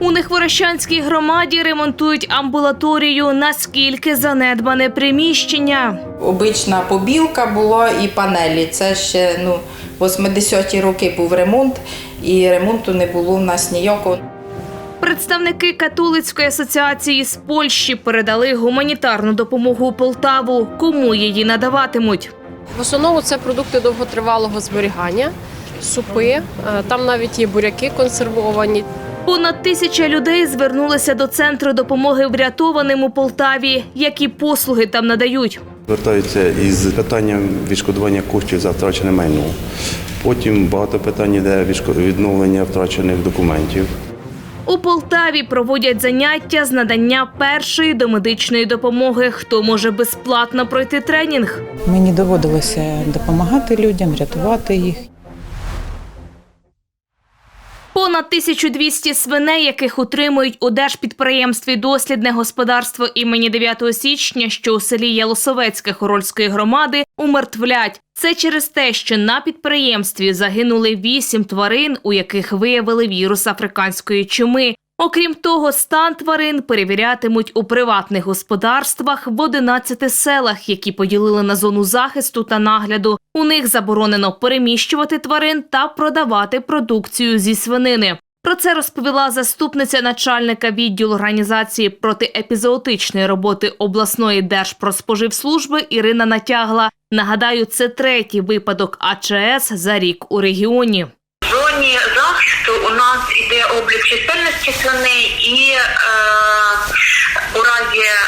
У Нехворощанській громаді ремонтують амбулаторію. Наскільки занедбане приміщення? Обична побілка була і панелі. Це ще ну, 80-ті роки був ремонт, і ремонту не було в нас ніякого. Представники католицької асоціації з Польщі передали гуманітарну допомогу у Полтаву. Кому її надаватимуть? В основному це продукти довготривалого зберігання, супи. е, Там навіть є буряки консервовані. Понад тисяча людей звернулися до центру допомоги врятованим у Полтаві. Які послуги там надають? Звертаються із питанням відшкодування коштів за втрачене майно. Потім багато питань йде відновлення втрачених документів. У Полтаві проводять заняття з надання першої домедичної допомоги. Хто може безплатно пройти тренінг? Мені доводилося допомагати людям, рятувати їх. Понад 1200 свиней, яких утримують у держпідприємстві дослідне господарство імені 9 січня, що у селі Ялосовецьке Хорольської громади, умертвлять. Це через те, що на підприємстві загинули вісім тварин, у яких виявили вірус африканської чуми. Окрім того, стан тварин перевірятимуть у приватних господарствах в 11 селах, які поділили на зону захисту та нагляду. У них заборонено переміщувати тварин та продавати продукцію зі свинини. Про це розповіла заступниця начальника відділу організації протиепізоотичної роботи обласної держпродспоживслужби Ірина Натягла. Нагадаю, це третій випадок АЧС за рік у регіоні. В зоні захисту у нас облік чисельності свиней і е, у разі е,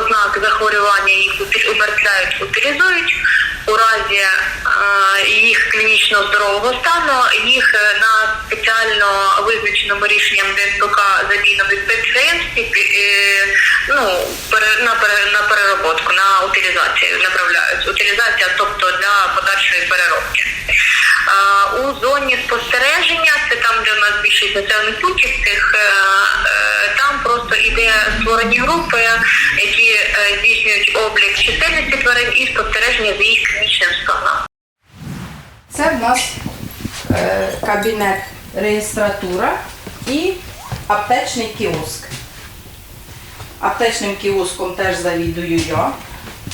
ознак захворювання їх умертвляють, утилізують. У разі е, їх клінічно здорового стану їх е, на спеціально визначеному рішенням ДНПК замінами підприємстві е, ну, пере- на, пере- на перероботку, на утилізацію направляють. Утилізація, тобто для подальшої переробки. Е, У зоні спостереження, це там, де у нас більшість населених пунктів, там просто іде створені групи, які е, здійснюють облік чисельності тварин і спостереження за їх клінічним станом. Це в нас е, кабінет реєстратура і аптечний кіоск. Аптечним кіоском теж завідую я.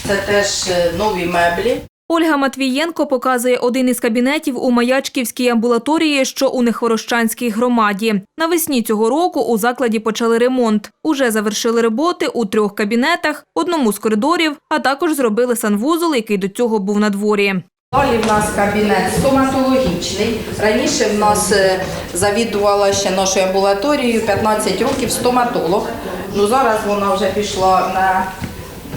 Це теж е, нові меблі. Ольга Матвієнко показує один із кабінетів у Маячківській амбулаторії, що у Нехворощанській громаді. Навесні цього року у закладі почали ремонт. Уже завершили роботи у трьох кабінетах, одному з коридорів, а також зробили санвузол, який до цього був на дворі. Далі в нас кабінет стоматологічний. Раніше в нас е, завідувала ще нашою амбулаторією 15 років стоматолог. Ну зараз вона вже пішла на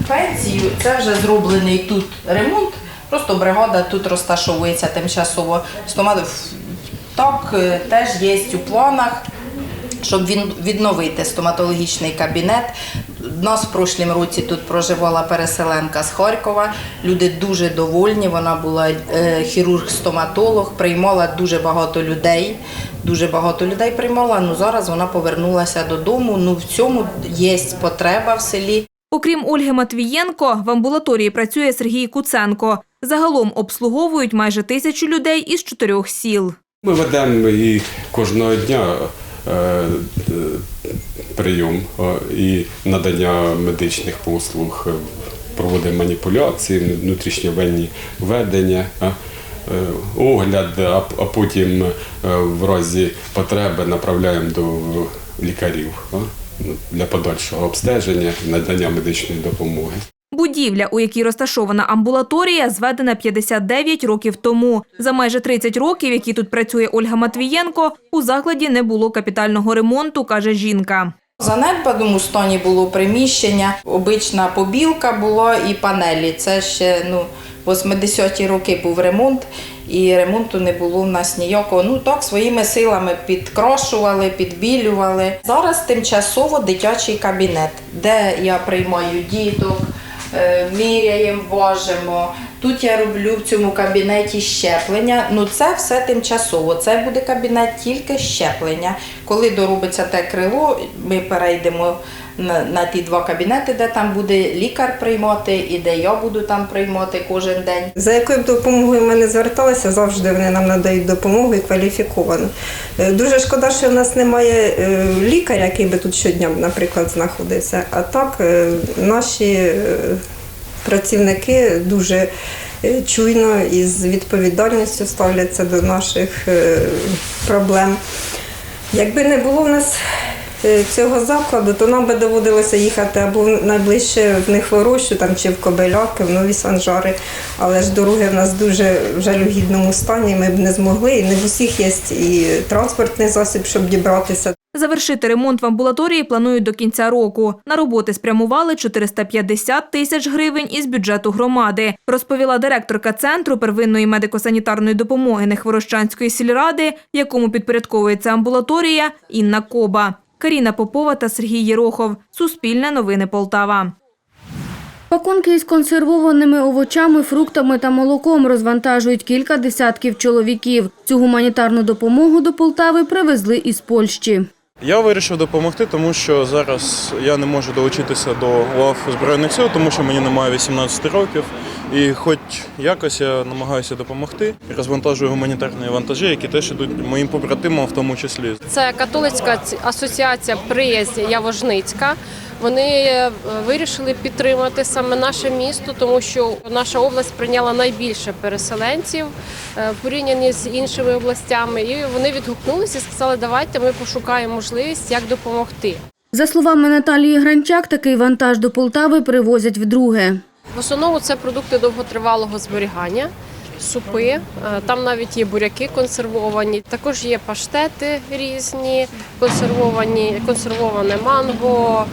пенсію. Це вже зроблений тут ремонт. Просто бригада тут розташовується тимчасово. Так е, теж є у планах. Щоб він відновити стоматологічний кабінет. У нас в прошлім році тут проживала переселенка з Харкова. Люди дуже довольні. Вона була е, хірург-стоматолог, приймала дуже багато людей. Дуже багато людей приймала. Ну зараз вона повернулася додому. Ну в цьому є потреба в селі. Окрім Ольги Матвієнко, в амбулаторії працює Сергій Куценко. Загалом обслуговують майже тисячу людей із чотирьох сіл. Ми ведемо і кожного дня е, прийом е, і надання медичних послуг, е, проводимо маніпуляції, внутрішньовенні ведення, огляд, а, потім в разі потреби направляємо до лікарів для подальшого обстеження, надання медичної допомоги. Будівля, у якій розташована амбулаторія, зведена 59 років тому. За майже 30 років, які тут працює Ольга Матвієнко, у закладі не було капітального ремонту, каже жінка. В занедбаному стані було приміщення, обична побілка була і панелі. Це ще ну, 80-ті роки був ремонт, і ремонту не було в нас ніякого. Ну так, своїми силами підкрошували, підбілювали. Зараз тимчасово дитячий кабінет, де я приймаю діток, міряємо, важимо. Тут я роблю в цьому кабінеті щеплення. Ну це все тимчасово. Це буде кабінет тільки щеплення. Коли доробиться те крило, ми перейдемо на, на ті два кабінети, де там буде лікар приймати, і де я буду там приймати кожен день. За якою б допомогою ми не зверталися, завжди вони нам надають допомогу і кваліфіковану. Е, Дуже шкода, що в нас немає е, лікаря, який би тут щодня, наприклад, знаходився. А так е, наші працівники дуже чуйно і з відповідальністю ставляться до наших проблем. Якби не було в нас цього закладу, то нам би доводилося їхати або найближче в Нехворощу там, чи в Кобеляки, в Нові Санжари. Але ж дороги в нас дуже в жалюгідному стані, ми б не змогли. І не в усіх є і транспортний засіб, щоб дібратися Завершити ремонт в амбулаторії планують до кінця року. На роботи спрямували 450 тисяч гривень із бюджету громади, розповіла директорка центру первинної медико-санітарної допомоги Нехворощанської сільради, якому підпорядковується амбулаторія Інна Коба. Каріна Попова та Сергій Єрохов. Суспільне новини Полтава. Пакунки із консервованими овочами, фруктами та молоком розвантажують кілька десятків чоловіків. Цю гуманітарну допомогу до Полтави привезли із Польщі. Я вирішив допомогти, тому що зараз я не можу долучитися до лав Збройних сил, тому що мені немає 18 років. І хоч якось я намагаюся допомогти розвантажую гуманітарні вантажі, які теж ідуть моїм побратимам, в тому числі. Це католицька асоціація Приязнь Явожницька. Вони е, вирішили підтримати саме наше місто, тому що наша область прийняла найбільше переселенців е, в порівнянні з іншими областями. І вони відгукнулися і сказали, давайте ми пошукаємо можливість, як допомогти. За словами Наталії Гранчак, такий вантаж до Полтави привозять вдруге. В основному це продукти довготривалого зберігання, супи. е, Там навіть є буряки консервовані. Також є паштети різні, консервовані, консервоване манго,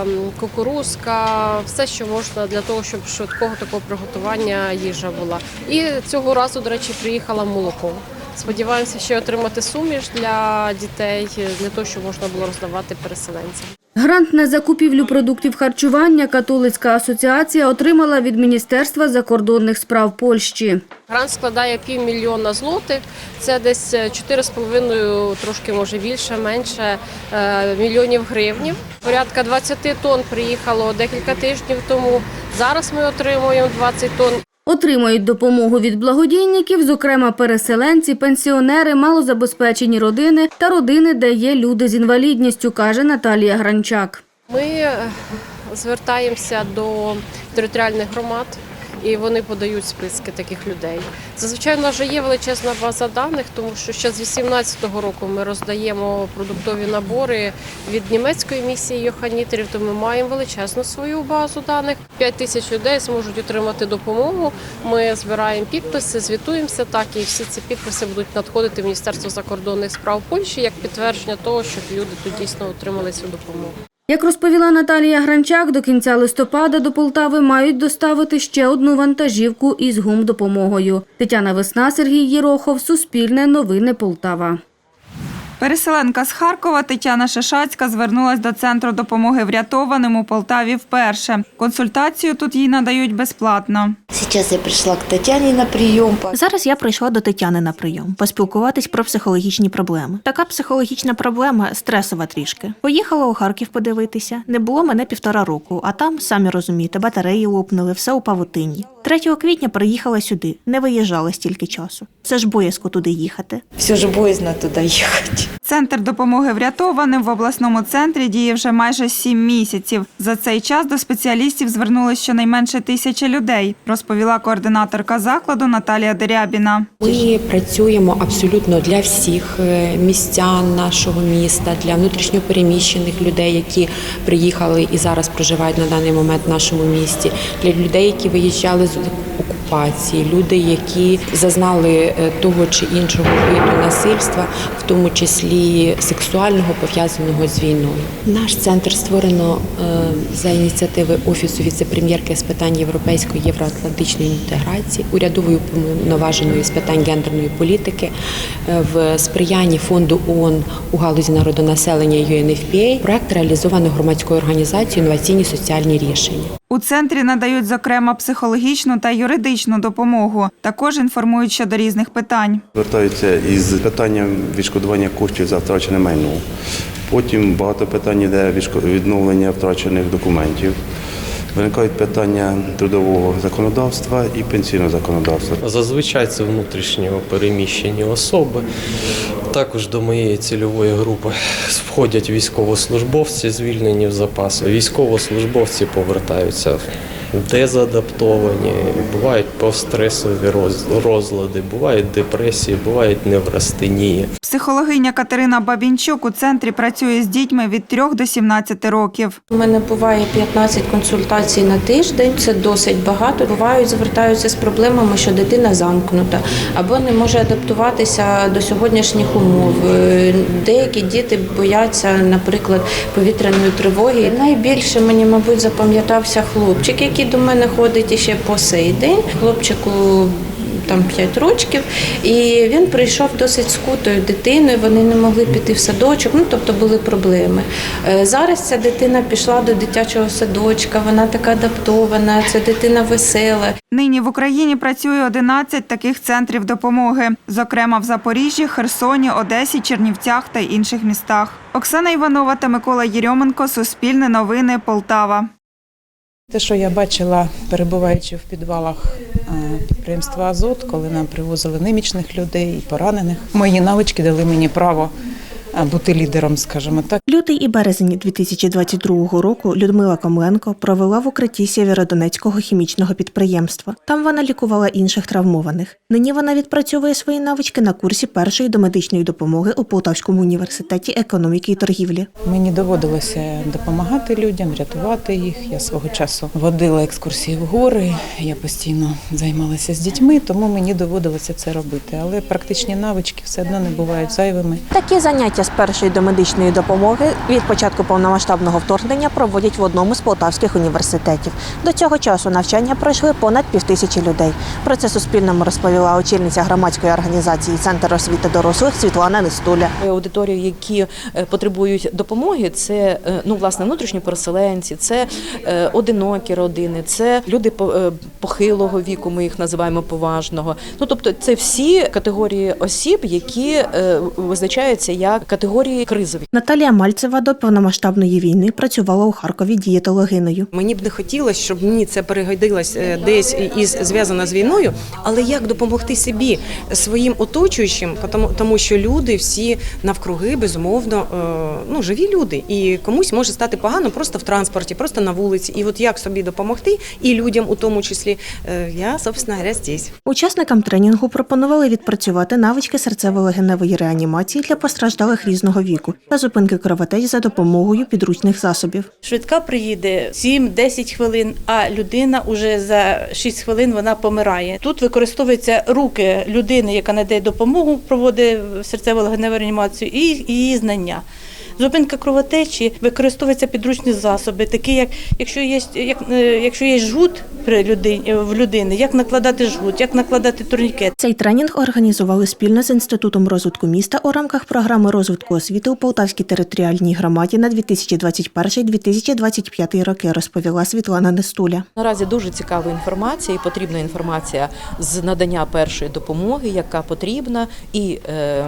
ем, кукурузка, все, що можна для того, щоб швидкого такого приготування їжа була. І цього разу, до речі, приїхала молоко. Сподіваємося, ще отримати суміш для дітей, для того, щоб можна було роздавати переселенцям. Грант на закупівлю продуктів харчування католицька асоціація отримала від Міністерства закордонних справ Польщі. Грант складає півмільйона злотих. Це десь 4,5, трошки може більше, менше е, мільйонів гривнів. Порядка 20 тонн приїхало декілька тижнів тому. Зараз ми отримуємо 20 тонн. Отримають допомогу від благодійників, зокрема переселенці, пенсіонери, малозабезпечені родини та родини, де є люди з інвалідністю, каже Наталія Гранчак. Ми е, звертаємося до територіальних громад. І вони подають списки таких людей. Зазвичай у нас вже є величезна база даних, тому що ще з 18-го року ми роздаємо продуктові набори від німецької місії Йоханітерів, то ми маємо величезну свою базу даних. 5 тисяч людей зможуть отримати допомогу. Ми збираємо підписи, звітуємося так, і всі ці підписи будуть надходити в Міністерство закордонних справ Польщі як підтвердження того, що люди тут дійсно отримали цю допомогу. Як розповіла Наталія Гранчак, до кінця листопада до Полтави мають доставити ще одну вантажівку із гумдопомогою. Тетяна Весна, Сергій Єрохов, Суспільне новини Полтава. Переселенка з Харкова Тетяна Шишацька звернулась до центру допомоги врятованим у Полтаві вперше. Консультацію тут їй надають безплатно. Сейчас я пришла к Татьяне на прием. Зараз я прийшла до Тетяни на прийом поспілкуватись про психологічні проблеми. Така психологічна проблема стресова трішки. Поїхала у Харків подивитися. Не було мене півтора року, а там, самі розумієте, батареї лопнули, все у павутинні. 3 квітня приїхала сюди, не виїжджала стільки часу. Це ж боязко туди їхати. Все же боязно туда Центр допомоги врятованим в обласному центрі діє вже майже сім місяців. За цей час до спеціалістів звернулось щонайменше тисяча людей, розповіла координаторка закладу Наталія Дерябіна. Ми працюємо абсолютно для всіх е, містян нашого міста, для внутрішньопереміщених людей, які приїхали і зараз проживають на даний момент в нашому місті, для людей, які виїжджали з окупації, люди, які зазнали е, того чи іншого виду насильства, в тому числі сексуального пов'язаного з війною. Наш центр створено е, за ініціативи офісу віце-прем'єрки з питань європейської євроатлантичної інтеграції, урядовою повноваженою з питань гендерної політики е, в сприянні фонду ООН у галузі народонаселення UNFPA. Проект реалізовано громадською організацією інноваційні соціальні рішення. У центрі надають зокрема психологічну та юридичну допомогу. Також інформують щодо різних питань. Звертаються із питанням відшкодування коштів за втрачене майно. Потім багато питань йде відновлення втрачених документів. Виникають питання трудового законодавства і пенсійного законодавства. Зазвичай це внутрішньо переміщені особи. Також до моєї цільової групи входять військовослужбовці, звільнені в запас. Військовослужбовці повертаються дезадаптовані, бувають постстресові роз- розлади, бувають депресії, бувають неврастенії. Психологиня Катерина Бабінчук у центрі працює з дітьми від 3 до 17 років. У мене буває 15 консультацій на тиждень. Це досить багато. Бувають, звертаються з проблемами, що дитина замкнута або не може адаптуватися до сьогоднішніх умов. Е, Деякі діти бояться, наприклад, повітряної тривоги. Найбільше мені, мабуть, запам'ятався хлопчик, який до мене ходить іще по сей день. Хлопчику там 5 років, і він прийшов досить скутою дитиною. Вони не могли піти в садочок. Ну тобто були проблеми. Е, Зараз ця дитина пішла до дитячого садочка. Вона така адаптована. Це дитина весела. Нині в Україні працює 11 таких центрів допомоги, зокрема в Запоріжжі, Херсоні, Одесі, Чернівцях та інших містах. Оксана Іванова та Микола Єрьоменко, Суспільне новини, Полтава. Те, що я бачила, перебуваючи в підвалах е, підприємства Азот, коли нам привозили немічних людей і поранених, мої навички дали мені право бути лідером, скажімо так. Лютий і березень 2022 року Людмила Комленко провела в укритті Сєвєродонецького хімічного підприємства. Там вона лікувала інших травмованих. Нині вона відпрацьовує свої навички на курсі першої домедичної допомоги у Полтавському університеті економіки і торгівлі. Мені доводилося допомагати людям, рятувати їх. Я свого часу водила екскурсії в гори. Я постійно займалася з дітьми, тому мені доводилося це робити. Але практичні навички все одно не бувають зайвими. Такі заняття з першої домедичної допомоги від початку повномасштабного вторгнення проводять в одному з полтавських університетів. До цього часу навчання пройшли понад півтисячі людей. Про це Суспільному розповіла очільниця громадської організації Центр освіти дорослих Світлана Нестуля. аудиторію, які е, потребують допомоги, це е, ну власне внутрішні переселенці, це е, одинокі родини, це люди по- е, похилого віку. Ми їх називаємо поважного. Ну тобто, це всі категорії осіб, які е, визначаються як категорії кризові. Наталія Мальцева до повномасштабної війни працювала у Харкові дієтологиною. Мені б не хотілося, щоб мені це перегодилось е, десь із зв'язано з війною, але як допомогти собі своїм оточуючим, тому, тому що люди всі навкруги безумовно е, ну живі люди, і комусь може стати погано просто в транспорті, просто на вулиці. І от як собі допомогти, і людям у тому числі, е, я собственно говоря, здесь. Учасникам тренінгу пропонували відпрацювати навички серцево-легеневої реанімації для постраждалих різного віку та зупинки кровотеч за допомогою підручних засобів. Швидка приїде 7-10 хвилин, а людина уже за 6 хвилин вона помирає. Тут використовуються руки людини, яка надає допомогу, проводить серцево-легеневу реанімацію, і її знання. Зупинка кровотечі використовуються підручні засоби, такі як якщо є як, е, якщо є жгут при людині в людини, як накладати жгут, як накладати турнікет. Цей тренінг організували спільно з інститутом розвитку міста у рамках програми розвитку освіти у Полтавській територіальній громаді на 2021-2025 роки, розповіла Світлана Нестуля. Наразі дуже цікава інформація і потрібна інформація з надання першої допомоги, яка потрібна і е,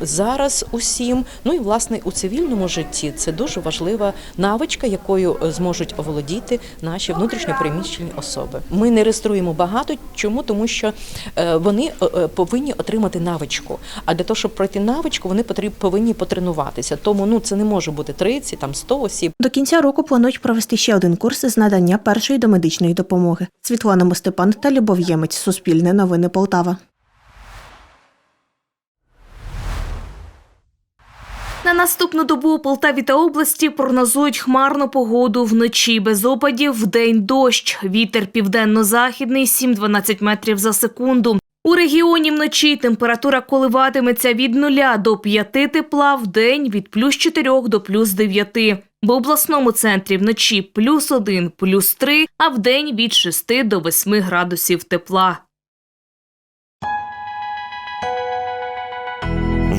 зараз усім. Ну і власне у цивільному житті це дуже важлива навичка, якою е, зможуть оволодіти наші внутрішньопереміщені особи. Ми не реєструємо багато. Чому? Тому що е, вони е, повинні отримати навичку. А для того, щоб пройти навичку, вони потріб- повинні потренуватися. Тому ну це не може бути 30, там 100 осіб. До кінця року планують провести ще один курс з надання першої домедичної допомоги. Світлана Мостепан та Любов Ємець. Суспільне новини Полтава. На наступну добу у Полтаві та області прогнозують хмарну погоду вночі без опадів, вдень дощ. Вітер південно-західний 7-12 метрів за секунду. У регіоні вночі температура коливатиметься від 0 до 5 тепла, вдень від плюс 4 до плюс 9. В обласному центрі вночі плюс 1, плюс 3, а вдень від 6 до 8 градусів тепла.